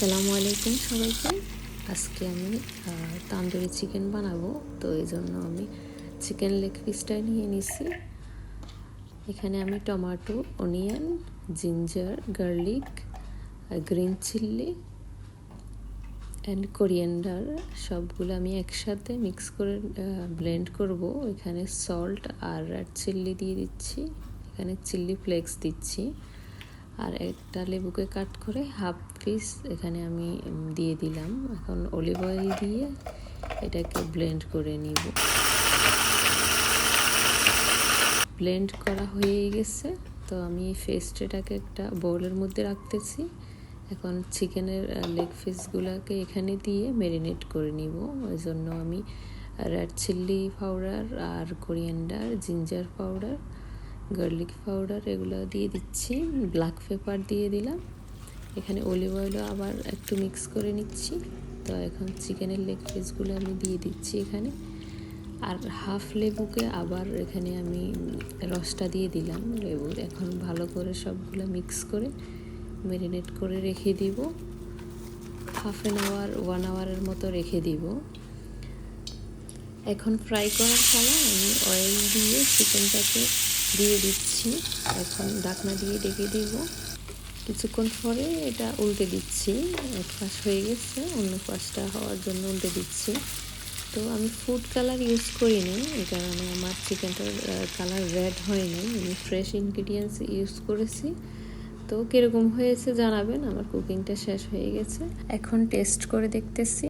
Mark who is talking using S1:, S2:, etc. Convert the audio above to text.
S1: আসসালামু আলাইকুম সবাইকে। আজকে আমি তান্দুরি চিকেন বানাবো। তো এই জন্য আমি চিকেন লেগ পিসটা নিয়ে নিছি। এখানে আমি tomato onion ginger garlic green chilli and coriander সবগুলো আমি একসাথে মিক্স করে ব্লেন্ড করব। এখানে সল্ট আর রেড চিল্লি দিয়ে দিচ্ছি। এখানে চিল্লি ফ্লেক্স দিচ্ছি। আর একটা লেবুকে কাট করে হাফ পিস এখানে আমি দিয়ে দিলাম। এখন অলিভ অয়েল দিয়ে এটাকে ব্লেন্ড করে নিব। ব্লেন্ড করা হয়ে গেছে। তো আমি এই ফেস্টটাকে একটা বোলের মধ্যে রাখতেছি। এখন চিকেনের লেগ পিসগুলোকে এখানে দিয়ে ম্যারিনেট করে নিব। ওই জন্য আমি রেড চিল্লি পাউডার আর coriander ginger powder garlic powder এগুলো দিয়ে দিচ্ছি ব্ল্যাক পেপার দিয়ে দিলাম। এখানে অলিভ অয়েলও আবার একটু মিক্স করে নিচ্ছি। তো এখন চিকেনের লেগ পিসগুলো আমি দিয়ে দিচ্ছি এখানে। আর হাফ লেবুকে আবার এখানে আমি রসটা দিয়ে দিলাম। লেবুর এখন ভালো করে সবগুলো মিক্স করে ম্যারিনেট করে রেখে দিব। হাফ অ্যান আওয়ার ওয়ান আওয়ারের মতো রেখে দিব। এখন ফ্রাই করার ফলে আমি অয়েল দিয়ে চিকেনটাকে দিয়ে দিচ্ছি। এখন ঢাকনা দিয়ে ডেকে দিব। কিছুক্ষণ পরে এটা উল্টে দিচ্ছি। এক পাশ হয়ে গেছে, অন্য পাশটা হওয়ার জন্য উল্টে দিচ্ছি। তো আমি ফুড কালার ইউজ করিনি, এই কারণে আমার চিকেনটার কালার রেড হয়নি। আমি ফ্রেশ ইনগ্রিডিয়েন্টস ইউজ করেছি। তো কীরকম হয়েছে জানাবেন, আমার কুকিংটা শেষ হয়ে গেছে। এখন টেস্ট করে দেখতেছি।